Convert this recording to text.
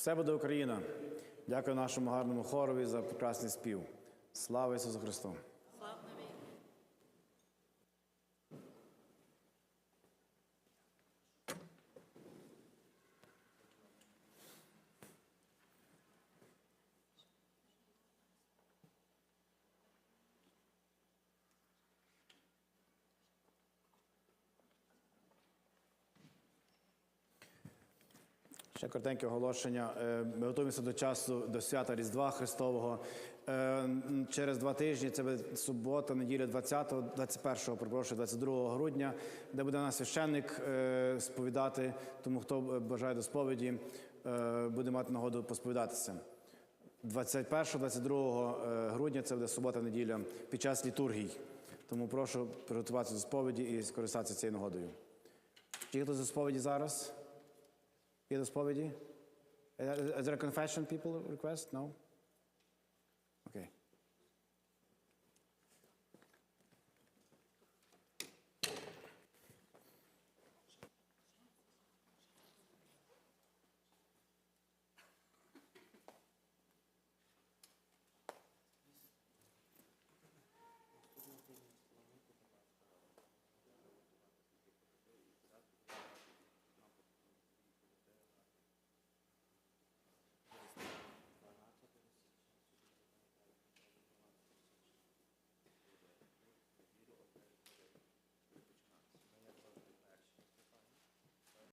Все буде Україна. Дякую нашому гарному хорові за прекрасний спів. Слава Ісусу Христу! Ще коротеньке оголошення. Е, Ми готуємося до часу до свята Різдва Христового. Е, Через два тижні це буде субота, неділя 20, 21, перепрошую, 22 грудня, де буде нас священник е, сповідати. Тому хто бажає до сповіді, буде мати нагоду посповідатися. 21-22 е, грудня це буде субота-неділя під час літургій. Тому прошу приготуватися до сповіді і скористатися цією нагодою. Чи є хтось до сповіді зараз? either spovědi? Is there a confession people request? No?